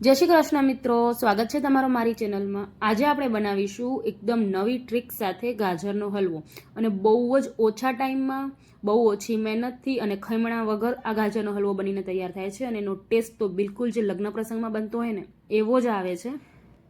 જય શ્રી કૃષ્ણ મિત્રો, સ્વાગત છે તમારો મારી ચેનલમાં. આજે આપણે બનાવીશું એકદમ નવી ટ્રીક સાથે ગાજરનો હલવો. અને બહુ જ ઓછા ટાઈમમાં, બહુ ઓછી મહેનતથી અને ખમણા વગર આ ગાજરનો હલવો બનીને તૈયાર થાય છે અને એનો ટેસ્ટ તો બિલકુલ જે લગ્ન પ્રસંગમાં બનતો હોય ને, એવો જ આવે છે.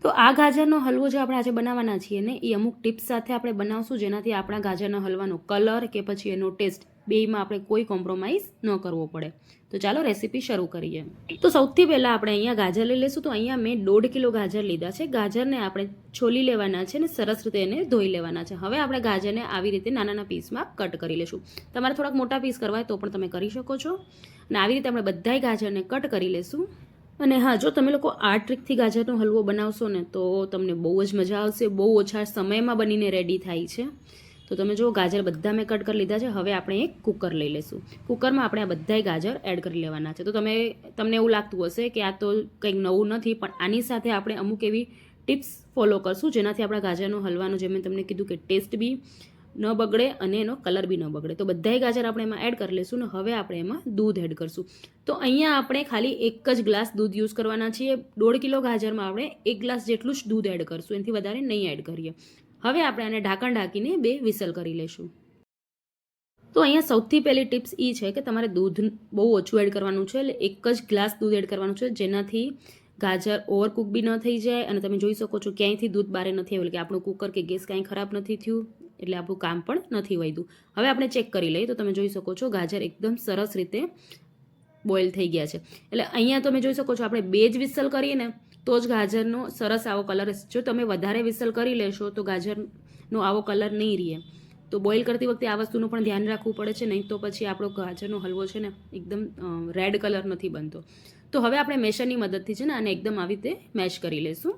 તો આ ગાજરનો હલવો જે આપણે આજે બનાવવાના છીએ ને, એ અમુક ટિપ્સ સાથે આપણે બનાવશું જેનાથી આપણા ગાજરના હલવાનો કલર કે પછી એનો ટેસ્ટ બેયમાં આપણે કોઈ કોમ્પ્રોમાઇઝ ન કરવો પડે. તો ચાલો રેસીપી શરૂ કરીએ. તો સૌથી પહેલાં આપણે અહીંયા ગાજર લઈ લઈશું. તો અહીંયા મેં દોઢ કિલો ગાજર લીધા છે. ગાજરને આપણે છોલી લેવાના છે ને સરસ રીતે એને ધોઈ લેવાના છે. હવે આપણે ગાજરને આવી રીતે નાના નાના પીસમાં કટ કરી લઈશું. તમારે થોડાક મોટા પીસ કરવા હોય તો પણ તમે કરી શકો છો. અને આવી રીતે આપણે બધાય ગાજરને કટ કરી લઈશું. અને હા, જો તમે લોકો આ ટ્રીકથી ગાજરનો હલવો બનાવશો ને તો તમને બહુ જ મજા આવશે. બહુ ઓછા સમયમાં બનીને રેડી થાય છે. તો તમે જો ગાજર બધા મેં કટ કરી લીધા છે. હવે આપણે એક કુકર લઈ લઈશું. કુકરમાં આપણે આ બધાય ગાજર એડ કરી લેવાના છે. તો તમે, તમને એવું લાગતું હશે કે આ તો કંઈક નવું નથી, પણ આની સાથે આપણે અમુક એવી ટિપ્સ ફોલો કરશું, જેનાથી આપણા ગાજરનો હલવાનો જે મેં તમને કીધું કે ટેસ્ટ બી ન બગડે અને એનો કલર બી ન બગડે. તો બધાય ગાજર આપણે એમાં એડ કરી લઈશું ને હવે આપણે એમાં દૂધ એડ કરશું. તો અહીંયા આપણે ખાલી એક જ ગ્લાસ દૂધ યુઝ કરવાના છીએ. દોઢ કિલો ગાજરમાં આપણે એક ગ્લાસ જેટલું જ દૂધ એડ કરશું. એનાથી વધારે નહીં એડ કરીએ. હવે આપણે આને ઢાંકણ ઢાંકીને બે વિસલ કરી લઈશું. તો અહીંયા સૌથી પહેલી ટિપ્સ એ છે કે તમારે દૂધ બહુ ઓછું એડ કરવાનું છે, એટલે એક જ ગ્લાસ દૂધ એડ કરવાનું છે, જેનાથી ગાજર ઓવરકુક બી ન થઈ જાય અને તમે જોઈ શકો છો ક્યાંયથી દૂધ બારે નથી આવ્યું કે આપણું કુકર કે ગેસ કાંઈ ખરાબ નથી થયું, એટલે આપણું કામ પણ નથી વધ્યું હવે આપણે ચેક કરી લઈએ, તો તમે જોઈ શકો છો ગાજર એકદમ સરસ રીતે બોઇલ થઈ ગયા છે. એટલે અહીંયા તમે જોઈ શકો છો આપણે બે જ વિસલ કરીએ ને તો જ ગાજરનો સરસ આવો કલર જો તમે વધારે વિસલ કરી લેશો, તો ગાજરનો આવો કલર નહીં રહે. તો બોઇલ કરતી વખતે આ વસ્તુનું પણ ધ્યાન રાખવું પડે છે, નહીં તો પછી આપણો ગાજરનો હલવો છે ને એકદમ રેડ કલર નથી બનતો. તો હવે આપણે મેશરની મદદથી છે ને આને એકદમ આવી રીતે મેશ કરી લઈશું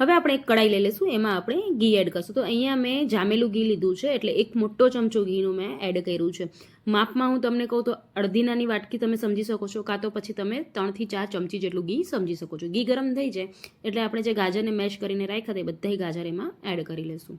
હવે આપણે એક કડાઈ લઈ લઈશું, એમાં આપણે ઘી એડ કરશું. તો અહીંયા મેં જામેલું ઘી લીધું છે, એટલે એક મોટો ચમચો ઘીનું મેં એડ કર્યું છે. માપમાં હું તમને કહું તો અડધી નાની વાટકી તમે સમજી શકો છો, કાં તો પછી તમે ત્રણથી ચાર ચમચી જેટલું ઘી સમજી શકો છો. ઘી ગરમ થઈ જાય, એટલે આપણે જે ગાજરને મેશ કરીને રાખ્યા તે બધા ગાજર એમાં એડ કરી લઈશું.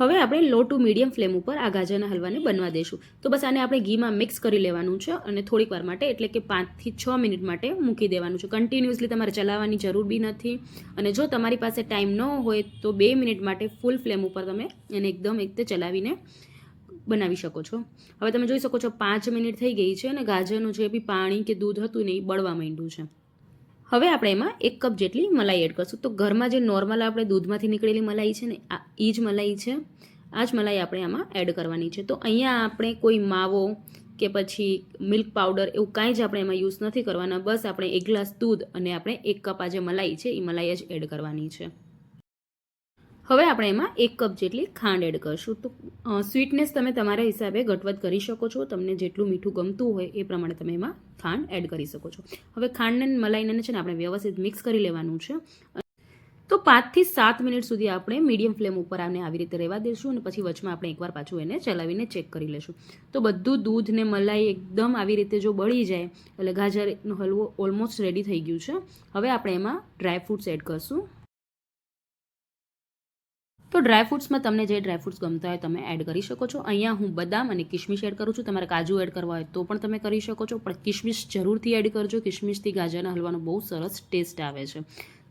હવે આપણે લો ટુ મીડિયમ ફ્લેમ ઉપર આ ગાજરના હલવાને બનવા દઈશું તો બસ આને આપણે ઘીમાં મિક્સ કરી લેવાનું છે અને થોડીક વાર માટે એટલે કે પાંચથી છ મિનિટ માટે મૂકી દેવાનું છે. કન્ટિન્યુઅસલી તમારે ચલાવવાની જરૂર બી નથી અને જો તમારી પાસે ટાઈમ ન હોય તો બે મિનિટ માટે ફૂલ ફ્લેમ ઉપર તમે એને એકદમ એક ચલાવીને બનાવી શકો છો. હવે તમે જોઈ શકો છો પાંચ મિનિટ થઈ ગઈ છે અને ગાજરનું જે બી પાણી કે દૂધ હતું ને એ બળવા માંડ્યું છે. હવે આપણે એમાં એક કપ જેટલી મલાઈ એડ કરશું. તો ઘરમાં જે નોર્મલ આપણે દૂધમાંથી નીકળેલી મલાઈ છે ને, આ એ જ મલાઈ છે. આ જ મલાઈ આપણે આમાં એડ કરવાની છે. તો અહીંયા આપણે કોઈ માવો કે પછી મિલ્ક પાવડર એવું કાંઈ જ આપણે એમાં યુઝ નથી કરવાના. બસ આપણે એક ગ્લાસ દૂધ અને આપણે એક કપ આ જે મલાઈ છે એ મલાઈ જ એડ કરવાની છે. હવે આપણે એમાં એક કપ જેટલી ખાંડ એડ કરશું. તો સ્વીટનેસ તમે તમારા હિસાબે ઘટવત કરી શકો છો. તમને જેટલું મીઠું ગમતું હોય એ પ્રમાણે તમે એમાં ખાંડ એડ કરી શકો છો. હવે ખાંડને મલાઈને છે ને આપણે વ્યવસ્થિત મિક્સ કરી લેવાનું છે. તો પાંચથી સાત મિનિટ સુધી આપણે મીડિયમ ફ્લેમ ઉપર આને આવી રીતે રહેવા દઈશું અને પછી વચમાં આપણે એકવાર પાછું એને ચલાવીને ચેક કરી લઈશું તો બધું દૂધ ને મલાઈ એકદમ આવી રીતે જો બળી જાય, એટલે ગાજરનો હલવો ઓલમોસ્ટ રેડી થઈ ગયું છે. હવે આપણે એમાં ડ્રાય ફ્રૂટ્સ એડ કરશું. તો ડ્રાયફ્રૂટ્સમાં તમને જે ડ્રાયફ્રૂટ્સ ગમતા હોય તમે એડ કરી શકો છો. અહીંયા હું બદામ અને કિશમિશ એડ કરું છું. તમારે કાજુ એડ કરવા હોય તો પણ તમે કરી શકો છો. પણ કિશમિશ જરૂરથી એડ કરજો. કિશમિશથી ગાજરના હલવાનો બહુ સરસ ટેસ્ટ આવે છે.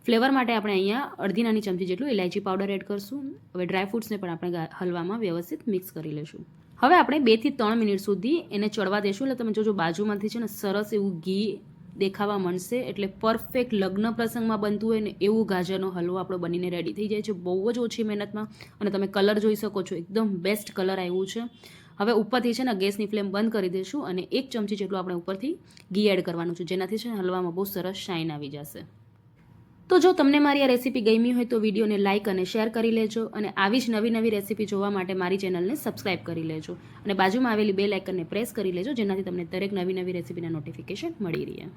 ફ્લેવર માટે આપણે અહીંયા અડધી નાની ચમચી જેટલું ઇલાયચી પાવડર એડ કરશું. હવે ડ્રાયફ્રૂટ્સને પણ આપણે હલવામાં વ્યવસ્થિત મિક્સ કરી લઈશું હવે આપણે બેથી ત્રણ મિનિટ સુધી એને ચડવા દઈશું એટલે તમે જોજો બાજુમાંથી છે ને સરસ એવું ઘી દેખાવા મળશે. એટલે પરફેક્ટ લગ્ન પ્રસંગમાં બનતું હોય ને એવું ગાજરનો હલવો આપણો બનીને રેડી થઈ જાય છે. બહુ જ ઓછી મહેનતમાં અને તમે કલર જોઈ શકો છો. એકદમ બેસ્ટ કલર આવ્યું છે. હવે ઉપરથી છે ને ગેસની ફ્લેમ બંધ કરી દઈશું અને એક ચમચી જેટલું આપણે ઉપરથી ઘી એડ કરવાનું છે. જેનાથી છે ને હલવામાં બહુ સરસ શાઇન આવી જશે. તો જો તમને મારી આ રેસીપી ગમી હોય તો વિડીયોને લાઇક અને શેર કરી લેજો અને આવી જ નવી નવી રેસીપી જોવા માટે મારી ચેનલને સબસ્ક્રાઇબ કરી લેજો. અને બાજુમાં આવેલી બે લાઇકનને પ્રેસ કરી લેજો જેનાથી તમને દરેક નવી નવી રેસીપીના નોટિફિકેશન મળી રહે.